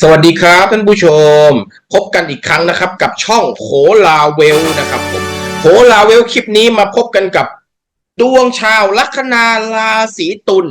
สวัสดีครับท่านผู้ชม พบกันอีกครั้งนะครับ กับช่องโหลาเวลนะครับผมโหลาเวลคลิปนี้มาพบกันกับดวงชาวลัคนาราศีตุล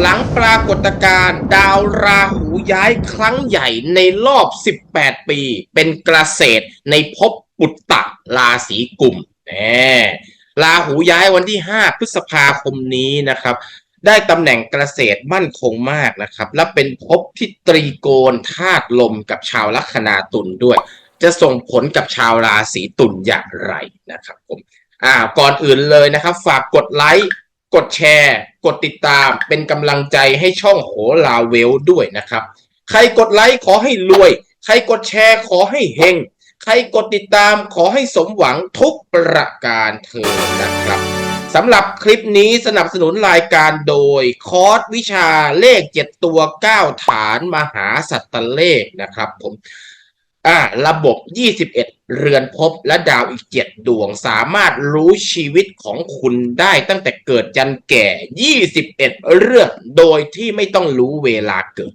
หลังปรากฏการณ์ดาวราหูย้ายครั้งใหญ่ในรอบ 18 ปี เป็นเกษตรในภพปุตตะราศีกลุ่มแหมราหูย้ายวันที่ 5 พฤษภาคมนี้นะครับ ได้ตำแหน่งเกษตรมั่นคงมากนะครับ และเป็นภพที่ตรีโกณธาตุลมกับชาวลัคนาตุลด้วย จะส่งผลกับชาวราศีตุลอย่างไรนะครับผมอ่าก่อนอื่นเลยนะครับ ฝากกดไลค์กดแชร์ กดติดตามเป็นกำลังใจให้ช่องโหลาเวลด้วยนะครับ ใครกดไลค์ขอให้รวย ใครกดแชร์ขอให้เฮงใครกดติดตามขอให้สมหวังทุกประการเถิดนะครับ สำหรับคลิปนี้สนับสนุนรายการโดย คอร์สวิชาเลข7ตัว9ฐานมหาสัตตเลขนะครับผมอ่าระบบ 21 เรือนภพและดาวอีก 7 ดวงสามารถรู้ชีวิตของคุณได้ตั้งแต่เกิดจันแก่ 21 เรื่องโดยที่ไม่ต้องรู้เวลาเกิด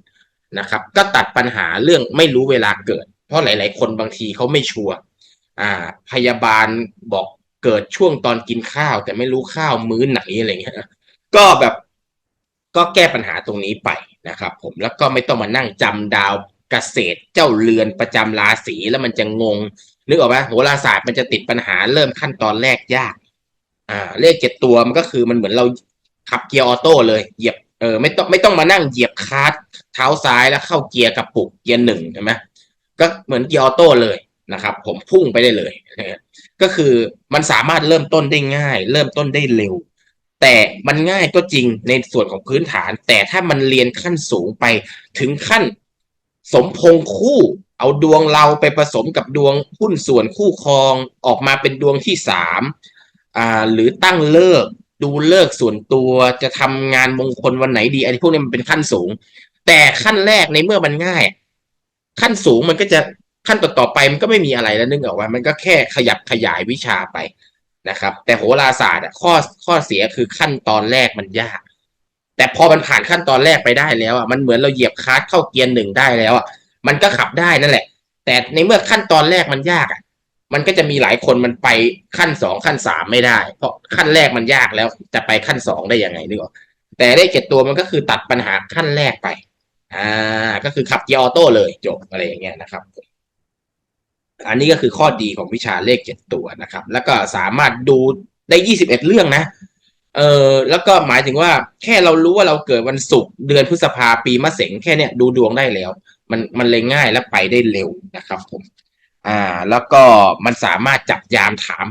นะครับ ก็ตัดปัญหาเรื่องไม่รู้เวลาเกิด เพราะหลาย ๆ คนบางทีเขาไม่ชัวร์อ่า พยาบาลบอก เกิดช่วงตอนกินข้าว แต่ไม่รู้ข้าวมื้อไหนอะไรเงี้ยก็แบบก็แก้ปัญหาตรงนี้ไปนะครับ ผมแล้วก็ไม่ต้องมานั่งจำดาวเกษตรเจ้าเรือนประจำราศีแล้วมันจะงง นึกออกไหมโหราศาสตร์มันจะติดปัญหาเริ่มขั้นตอนแรกยาก อ่า เลขเจ็ดตัวมันก็คือมันเหมือนเราขับเกียร์ออโต้เลยเหยียบเออไม่ต้องไม่ต้องมานั่งเหยียบคลัตช์เท้าซ้ายแล้วเข้าเกียร์กับปุกเกียร์หนึ่งใช่ไหมก็เหมือนเกียร์ออโต้เลย นะครับ ผมพุ่งไปได้เลยก็คือมันสามารถเริ่มต้นได้ง่าย เริ่มต้นได้เร็ว แต่มันง่ายก็จริงในส่วนของพื้นฐาน แต่ถ้ามันเรียนขั้นสูงไปถึงขั้นสมพงคู่เอาดวงเราไปผสมกับดวงหุ้นส่วนคู่ครองออกมาเป็นดวงที่สามอ่าหรือตั้งเลิกดูเลิกส่วนตัวจะทำงานมงคลวันไหนดีอันนี้พวกนี้มันเป็นขั้นสูง แต่ขั้นแรกในเมื่อมันง่าย ขั้นสูงมันก็จะ ขั้นต่อๆไปมันก็ไม่มีอะไรแล้วนึกออกว่ามันก็แค่ขยับขยายวิชาไปนะครับ แต่โหราศาสตร์ข้อข้อเสียคือขั้นตอนแรกมันยาก แต่พอมันผ่านขั้นตอนแรกไปได้แล้วอะมันเหมือนเราเหยียบคลัตช์เข้าเกียร์หนึ่งได้แล้วอะมันก็ขับได้นั่นแหละ แต่ในเมื่อขั้นตอนแรกมันยากอะมันก็จะมีหลายคนมันไปขั้นสองขั้นสามไม่ได้ เพราะขั้นแรกมันยากแล้วจะไปขั้นสองได้ยังไงนึกออกแต่เลขเจ็ดตัวมันก็คือตัดปัญหาขั้นแรกไป อ่า ก็คือขับเกียร์ออโต้เลยจบอะไรอย่างเงี้ยนะครับ อันนี้ก็คือข้อดีของวิชาเลขเจ็ดตัวนะครับ แล้วก็สามารถดูได้ยี่สิบเอ็ดเรื่องนะ เออแล้วก็หมายถึงว่าแค่เรารู้ว่าเราเกิดวันศุกร์เดือนพฤษภาปีมะเสงแค่เนี้ยดูดวงได้แล้ว มันมันเลยง่ายและไปได้เร็วนะครับผม อ่า แล้วก็มันสามารถจับยามถาม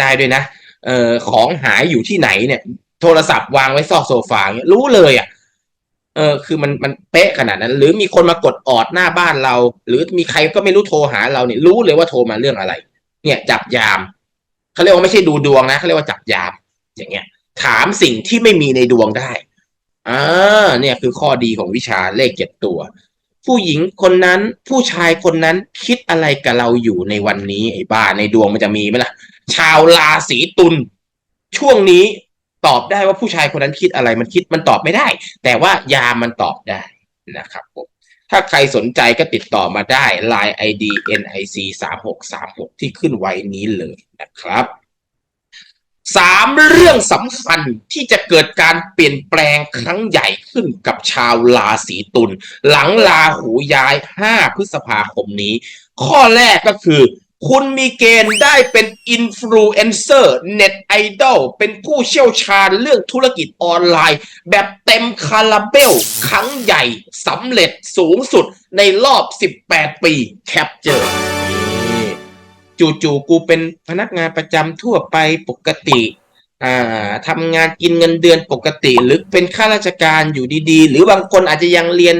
ได้ด้วยนะ เออของหายอยู่ที่ไหนเนี่ย โทรศัพท์วางไว้ซอกโซฟาเงี้ยรู้เลยอะ เออคือมันมันเป๊ะขนาดนั้น หรือมีคนมากดออดหน้าบ้านเรา หรือมีใครก็ไม่รู้โทรหาเราเนี่ยรู้เลยว่าโทรมาเรื่องอะไร เนี่ยจับยามเขาเรียกว่าไม่ใช่ดูดวงนะเขาเรียกว่าจับยาม อย่างเงี้ย ถามสิ่งที่ไม่มีในดวงได้อ่าเนี่ยคือข้อดีของวิชาเลขเจ็ดตัว ผู้หญิงคนนั้นผู้ชายคนนั้นคิดอะไรกับเราอยู่ในวันนี้ไอ้บ้าในดวงมันจะมีไหมล่ะ ชาวราศีตุลช่วงนี้ ตอบได้ว่าผู้ชายคนนั้นคิดอะไรมันคิดมันตอบไม่ได้ แต่ว่ายามันตอบได้นะครับผมถ้าใครสนใจก็ติดต่อมาได้ Line ID NIC 3 6 3 6ที่ขึ้นไว้นี้เลยนะครับสามเรื่องสำคัญที่จะเกิดการเปลี่ยนแปลงครั้งใหญ่ขึ้นกับชาวราศีตุลหลังลาหูย้าย 5 พฤษภาคมนี้ ข้อแรกก็คือ คุณมีเกณฑ์ได้เป็นอินฟลูเอนเซอร์เน็ตไอดอลเป็นผู้เชี่ยวชาญเรื่องธุรกิจออนไลน์ แบบเต็มคาราเบล ครั้งใหญ่สำเร็จสูงสุดในรอบ 18 ปี แคปเจอร์จู่ๆกูเป็นพนักงานประจำทั่วไปปกติอ่าทำงานกินเงินเดือนปกติ หรือเป็นข้าราชการอยู่ดีๆ หรือบางคนอาจจะยังเรียน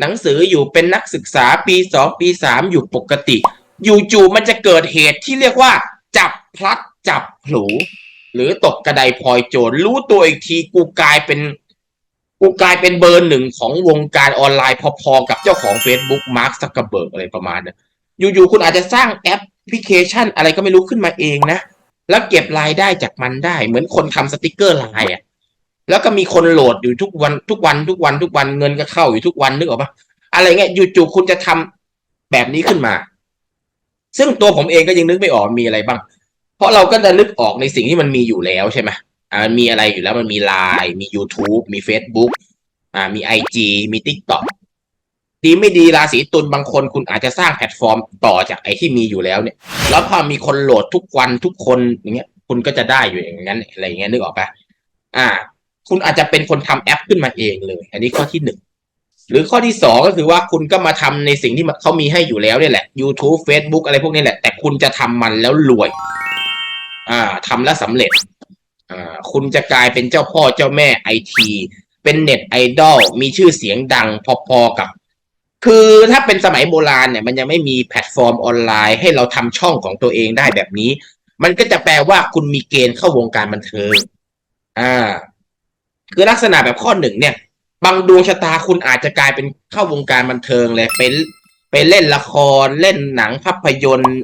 หนังสืออยู่เป็นนักศึกษาปีสองปีสามอยู่ปกติ อยู่ๆมันจะเกิดเหตุที่เรียกว่า จับพลัดจับผลูหรือตกกระไดพลอยโจรรู้ตัวอีกทีกูกลายเป็น กูกลายเป็นเบอร์หนึ่งของวงการออนไลน์พอๆกับเจ้าของ Facebook มาร์คซักเกอร์เบิร์กอะไรประมาณนั้อยู่ๆคุณอาจจะสร้างแอปพลิเคชันอะไรก็ไม่รู้ขึ้นมาเองนะ แล้วเก็บรายได้จากมันได้ เหมือนคนทำสติกเกอร์ไลน์อะแล้วก็มีคนโหลดอยู่ทุกวันทุกวันทุกวันทุกวันเงินก็เข้าอยู่ทุกวันนึกออกปะอะไรเงี้ยจู่ๆคุณจะทำแบบนี้ขึ้นมา ซึ่งตัวผมเองก็ยังนึกไม่ออกมีอะไรบ้าง เพราะเราก็จะนึกออกในสิ่งที่มันมีอยู่แล้วใช่ไหมอ่ามีอะไรอยู่แล้วมันมีไลน์มี YouTube มี Facebook อ่ามี IG มี TikTok ดีไม่ดีราศีตุลบางคนคุณอาจจะสร้างแพลตฟอร์มต่อจากไอ้ที่มีอยู่แล้วเนี่ย แล้วพอมีคนโหลดทุกวันทุกคนอย่างเงี้ย คุณก็จะได้อยู่อย่างนั้นอะไรเงี้ยนึกออกปะอ่า คุณอาจจะเป็นคนทำแอปขึ้นมาเองเลย อันนี้ข้อที่หนึ่ง หรือข้อที่สองก็คือว่าคุณก็มาทำในสิ่งที่เขามีให้อยู่แล้วเนี่ยแหละ YouTube Facebook อะไรพวกนี้แหละ แต่คุณจะทำมันแล้วรวย อ่าทำแล้วสำเร็จ อ่า คุณจะกลายเป็นเจ้าพ่อเจ้าแม่ไอทีเป็นเน็ตไอดอลมีชื่อเสียงดังพอๆกับ คือถ้าเป็นสมัยโบราณเนี่ย มันยังไม่มีแพลตฟอร์มออนไลน์ ให้เราทำช่องของตัวเองได้แบบนี้ มันก็จะแปลว่าคุณมีเกณฑ์เข้าวงการบันเทิงอ่า คือลักษณะแบบข้อหนึ่งเนี่ย บางดวงชะตาคุณอาจจะกลายเป็นเข้าวงการบันเทิงเลยเป็นไปเล่นละครเล่นหนังภาพยนตร์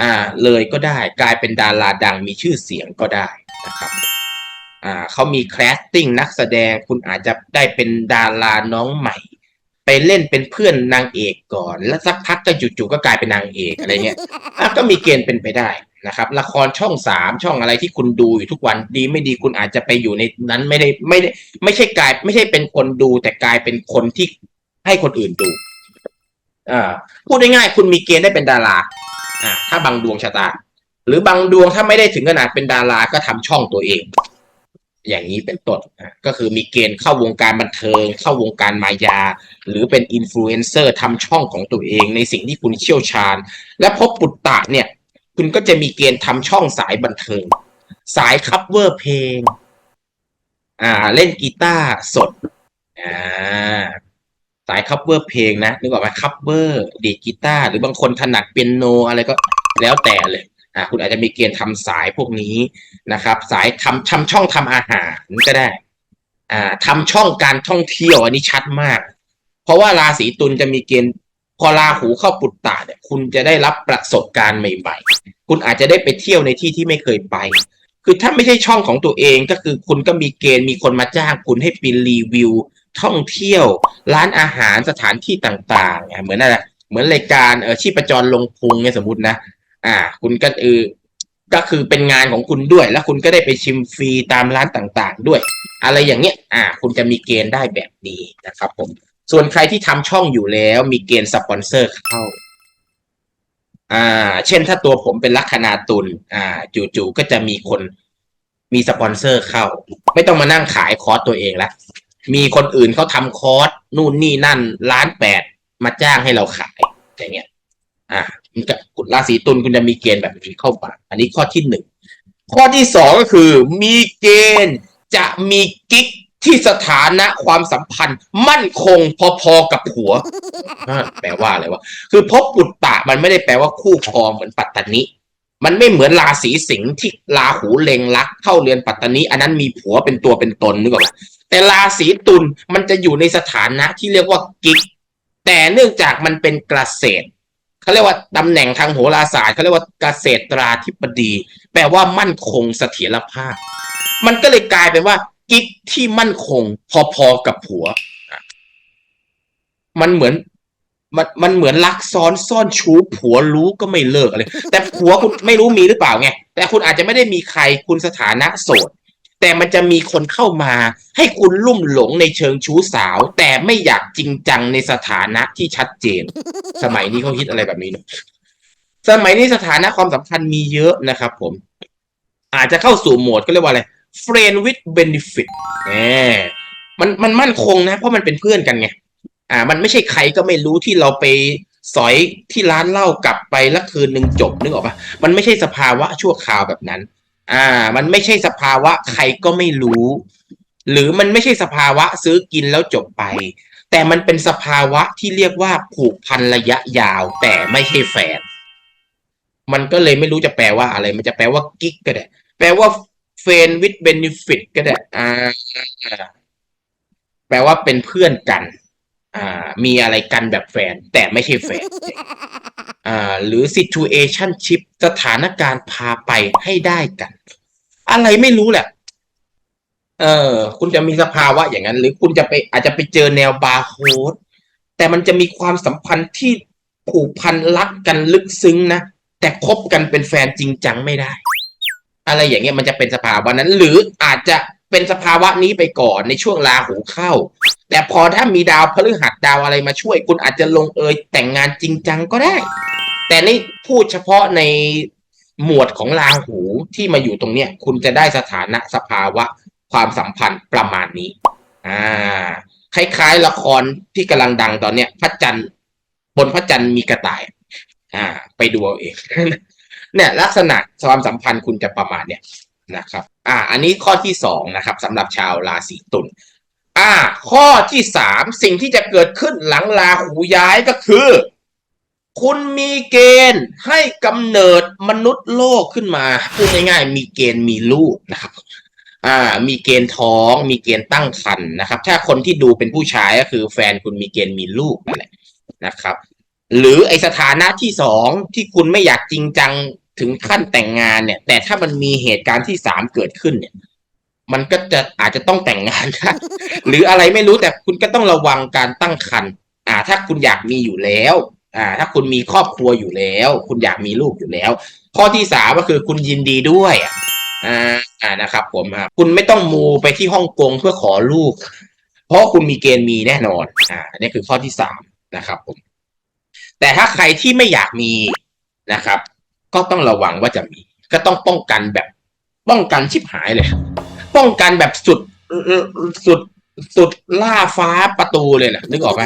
อ่าเลยก็ได้ กลายเป็นดาราดังมีชื่อเสียงก็ได้นะครับอ่าเขามีแคสติ้งนักแสดงคุณอาจจะได้เป็นดาราน้องใหม่ ไปเล่นเป็นเพื่อนนางเอกก่อน แล้วสักพักก็จู่ๆก็กลายเป็นนางเอกอะไรเงี้ยก็มีเกณฑ์เป็นไปได้ นะครับละครช่องสามช่องอะไรที่คุณดูอยู่ทุกวันดีไม่ดีคุณอาจจะไปอยู่ในนั้นไม่ได้ไม่ได้ ไม่ใช่กลาย ไม่ใช่เป็นคนดู แต่กลายเป็นคนที่ให้คนอื่นดูอ่าพูดง่ายๆคุณมีเกณฑ์ได้เป็นดาราอ่าถ้าบางดวงชะตา หรือบางดวงถ้าไม่ได้ถึงขนาดเป็นดาราก็ทำช่องตัวเอง อย่างนี้เป็นต้นก็คือมีเกณฑ์เข้าวงการบันเทิง เข้าวงการมายา หรือเป็นอินฟลูเอนเซอร์ทำช่องของตัวเองในสิ่งที่คุณเชี่ยวชาญ และพบปุตตะเนี่ย คุณก็จะมีเกณฑ์ทำช่องสายบันเทิง สายคัฟเวอร์เพลง อ่า เล่นกีตาร์สด อ่า สายคัฟเวอร์เพลงนะนึกออกไหมคัฟเวอร์ดีกีตาร์หรือบางคนถนัดเปียโนอะไรก็แล้วแต่เลย อ่า คุณอาจจะมีเกณฑ์ทำสายพวกนี้นะครับ สายทำทำช่องทำอาหารก็ได้ อ่าทำช่องการท่องเที่ยวอันนี้ชัดมาก เพราะว่าราศีตุลจะมีเกณฑ์ พอราหูเข้าปุตตะเนี่ย คุณจะได้รับประสบการณ์ใหม่ ๆ คุณอาจจะได้ไปเที่ยวในที่ที่ไม่เคยไป คือถ้าไม่ใช่ช่องของตัวเองก็คือคุณก็มีเกณฑ์มีคนมาจ้างคุณให้ไปรีวิว ท่องเที่ยว ร้านอาหารสถานที่ต่างๆอะเหมือนอะไรเหมือนรายการเออชีพจรลงพุงเนี่ยสมมตินะ อ่า คุณก็เออก็คือเป็นงานของคุณด้วย แล้วคุณก็ได้ไปชิมฟรีตามร้านต่างๆ ด้วย อะไรอย่างเงี้ย อ่า คุณจะมีเกณฑ์ได้แบบนี้นะครับผม ส่วนใครที่ทำช่องอยู่แล้วมีเกณฑ์สปอนเซอร์เข้า อ่า เช่นถ้าตัวผมเป็นลัคนาตุลอ่า จู่ๆก็จะมีคนมีสปอนเซอร์เข้า ไม่ต้องมานั่งขายคอร์สตัวเองละมีคนอื่นเขาทำคอร์สนู่นนี่นั่นล้านแปดมาจ้างให้เราขายอย่างเงี้ย อ่ามันก็ราศีตุลคุณจะมีเกณฑ์แบบนี้เข้ามาอันนี้ข้อที่หนึ่งข้อที่สองก็คือมีเกณฑ์จะมีกิ๊ก ที่สถานะความสัมพันธ์ มั่นคงพอๆกับผัวแปลว่าอะไรวะคือพบปุตตะมันไม่ได้แปลว่าคู่ครองเหมือนปัตตานิมันไม่เหมือนราศีสิงห์ที่ราหูเล็งลักเข้าเรือนปัตตานิอันนั้นมีผัวเป็นตัวเป็นตนนึกออกไหมแต่ราศีตุลมันจะอยู่ในสถานะที่เรียกว่ากิ๊กแต่เนื่องจากมันเป็นเกษตรเขาเรียกว่าตำแหน่งทางโหราศาสตร์เขาเรียกว่าเกษตราธิบดี แปลว่ามั่นคงเสถียรภาพ มันก็เลยกลายเป็นว่า กิ๊กที่มั่นคง พอๆกับผัว มันเหมือน มันมันเหมือนลักซ้อนซ่อนชู้ผัวรู้ก็ไม่เลิกอะไร แต่ผัวคุณไม่รู้มีหรือเปล่าไง แต่คุณอาจจะไม่ได้มีใครคุณสถานะโสด แต่มันจะมีคนเข้ามา ให้คุณลุ่มหลงในเชิงชู้สาว แต่ไม่อยากจริงจังในสถานะที่ชัดเจน สมัยนี้เขาคิดอะไรแบบนี้เนอะสมัยนี้สถานะความสัมพันธ์มีเยอะนะครับ ผม อาจจะเข้าสู่โหมดก็เรียกว่าอะไร friend with benefit แหมมันมันมั่นคงนะ เพราะมันเป็นเพื่อนกันไง อ่า มันไม่ใช่ใครก็ไม่รู้ที่เราไปสอยที่ร้านเหล้ากลับไปแล้วคืนหนึ่งจบนึกออกปะมันไม่ใช่สภาวะชั่วคราวแบบนั้น อ่า มันไม่ใช่สภาวะใครก็ไม่รู้ หรือมันไม่ใช่สภาวะซื้อกินแล้วจบไป แต่มันเป็นสภาวะที่เรียกว่าผูกพันระยะยาว แต่ไม่ใช่แฟน มันก็เลยไม่รู้จะแปลว่าอะไร มันจะแปลว่ากิ๊กก็ได้ แปลว่า เฟนวิดเบนฟิตก็ได้อ่าแปลว่าเป็นเพื่อนกัน อ่า มีอะไรกันแบบแฟน แต่ไม่ใช่แฟนอ่า หรือ situationship สถานการณ์พาไปให้ได้กัน อะไรไม่รู้แหละ เออ คุณจะมีสภาวะอย่างนั้น หรือคุณจะไปอาจจะไปเจอแนวบาร์โฮสแต่มันจะมีความสัมพันธ์ที่ผูกพันรักกันลึกซึ้งนะ แต่คบกันเป็นแฟนจริงจังไม่ได้ อะไรอย่างเงี้ยมันจะเป็นสภาวะนั้น หรืออาจจะเป็นสภาวะนี้ไปก่อนในช่วงราหูเข้า แต่พอถ้ามีดาวพฤหัสดาวอะไรมาช่วย คุณอาจจะลงเอยแต่งงานจริงจังก็ได้ แต่นี่พูดเฉพาะในหมวดของราหูที่มาอยู่ตรงเนี้ย คุณจะได้สถานะสภาวะความสัมพันธ์ประมาณนี้ อ่า คล้ายๆ ละครที่กำลังดังตอนเนี้ยพระจันทร์บนพระจันทร์มีกระต่าย อ่า ไปดูเอาเอง เนี่ยลักษณะความสัมพันธ์คุณจะประมาณเนี้ยนะครับ อ่า อันนี้ข้อที่สองนะครับสำหรับชาวราศีตุลอ่า ข้อที่สามสิ่งที่จะเกิดขึ้นหลังราหูย้ายก็คือ คุณมีเกณฑ์ให้กำเนิดมนุษย์โลกขึ้นมาพูดง่ายๆมีเกณฑ์มีลูกนะครับอ่ามีเกณฑ์ท้อง มีเกณฑ์ตั้งครรภ์นะครับ ถ้าคนที่ดูเป็นผู้ชายก็คือแฟนคุณมีเกณฑ์มีลูกนั่นแหละนะครับ หรือไอสถานะที่สองที่คุณไม่อยากจริงจังถึงขั้นแต่งงานเนี่ย แต่ถ้ามันมีเหตุการณ์ที่สามเกิดขึ้นเนี่ย มันก็จะอาจจะต้องแต่งงานได้หรืออะไรไม่รู้แต่คุณก็ต้องระวังการตั้งครรภ์อ่า ถ้าคุณอยากมีอยู่แล้ว อ่า ถ้าคุณมีครอบครัวอยู่แล้ว คุณอยากมีลูกอยู่แล้ว ข้อที่สามก็คือคุณยินดีด้วยอ่าอ่านะครับ ผมอะคุณไม่ต้องมูไปที่ฮ่องกงเพื่อขอลูก เพราะคุณมีเกณฑ์มีแน่นอน อ่าอันนี่คือข้อที่สามนะครับ ผม แต่ถ้าใครที่ไม่อยากมีนะครับ ก็ต้องระวังว่าจะมี ก็ต้องป้องกันแบบ ป้องกันชิบหายเลย ป้องกันแบบสุดสุดสุดล่าฟ้าประตูเลยนะนึกออกไหม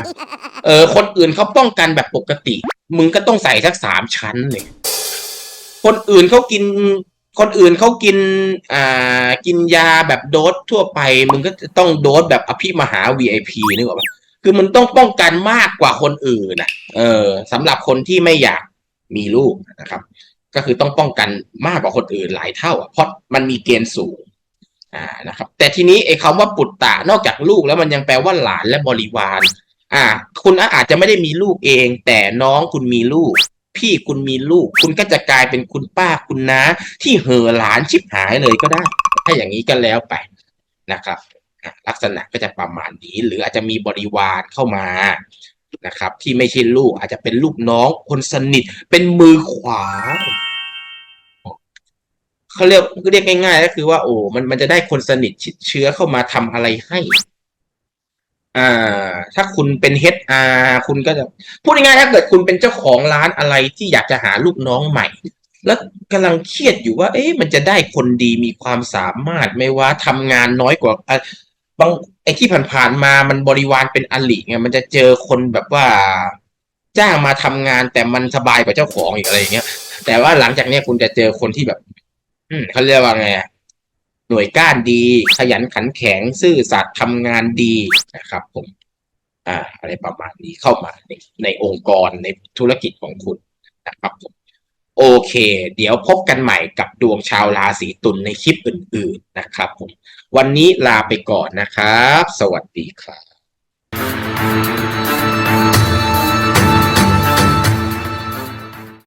เออ คนอื่นเขาป้องกันแบบปกติ มึงก็ต้องใส่สักสามชั้นเลย คนอื่นเขากิน คนอื่นเขากิน อ่า กินยาแบบโดสทั่วไป มึงก็ต้องโดสแบบอภิมหา VIP นึกออกไหม คือมันต้องป้องกันมากกว่าคนอื่นนะเออสำหรับคนที่ไม่อยากมีลูกนะครับ ก็คือต้องป้องกันมากกว่าคนอื่นหลายเท่า เพราะมันมีเกณฑ์สูงอ่านะครับ แต่ทีนี้ไอ้คำว่าปุตตะนอกจากลูกแล้วมันยังแปลว่าหลานและบริวาร อ่า คุณอาจจะไม่ได้มีลูกเอง แต่น้องคุณมีลูก พี่คุณมีลูก คุณก็จะกลายเป็นคุณป้าคุณน้าที่เห่อหลานชิบหายเลยก็ได้ ถ้าอย่างนี้ก็แล้วไปนะครับ ลักษณะก็จะประมาณนี้ หรืออาจจะมีบริวารเข้ามานะครับ ที่ไม่ใช่ลูกอาจจะเป็นลูกน้องคนสนิทเป็นมือขวาเขาเรียกเรียกง่ายๆก็คือว่าโอ้มันมันจะได้คนสนิทชิดเชื้อเข้ามาทำอะไรให้อ่า ถ้าคุณเป็น HR คุณก็จะพูดง่ายๆถ้าเกิดคุณเป็นเจ้าของร้านอะไรที่อยากจะหาลูกน้องใหม่ แล้วกำลังเครียดอยู่ว่า เอ๊ะมันจะได้คนดีมีความสามารถไม่ว่าทำงานน้อยกว่า บางไอ้ที่ผ่านๆมามันบริวารเป็นอลิไงมันจะเจอคนแบบว่า จ้างมาทำงานแต่มันสบายกว่าเจ้าของอีกอะไรอย่างเงี้ย แต่ว่าหลังจากเนี้ยคุณจะเจอคนที่แบบ อืมเขาเรียกว่าไงหน่วยก้านดี ขยันขันแข็งซื่อสัตย์ทำงานดีนะครับ ผม อ่า อะไรประมาณนี้เข้ามาในในองค์กรในธุรกิจของคุณนะครับผม โอเค เดี๋ยวพบกันใหม่กับดวงชาวราศีตุลในคลิปอื่น ๆนะครับผม วันนี้ลาไปก่อนนะครับ สวัสดีครับ